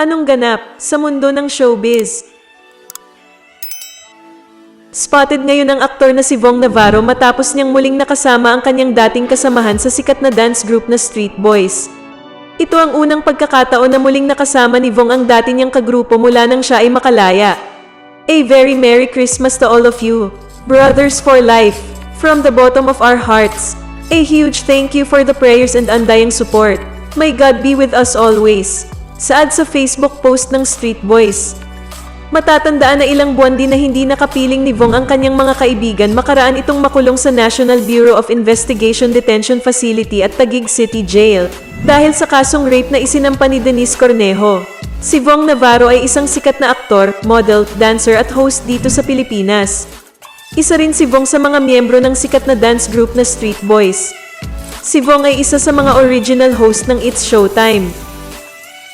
Anong ganap sa mundo ng showbiz? Spotted ngayon ang aktor na si Vong Navarro matapos niyang muling nakasama ang kanyang dating kasamahan sa sikat na dance group na Street Boys. Ito ang unang pagkakataon na muling nakasama ni Vong ang dati niyang kagrupo mula nang siya ay makalaya. A very Merry Christmas to all of you, brothers for life, from the bottom of our hearts. A huge thank you for the prayers and undying support. May God be with us always. Saad sa Facebook post ng Street Boys. Matatandaan na ilang buwan din na hindi nakapiling ni Vong ang kanyang mga kaibigan makaraan itong makulong sa National Bureau of Investigation Detention Facility at Taguig City Jail dahil sa kasong rape na isinampa ni Denise Cornejo. Si Vong Navarro ay isang sikat na aktor, model, dancer at host dito sa Pilipinas. Isa rin si Vong sa mga miyembro ng sikat na dance group na Street Boys. Si Vong ay isa sa mga original host ng It's Showtime.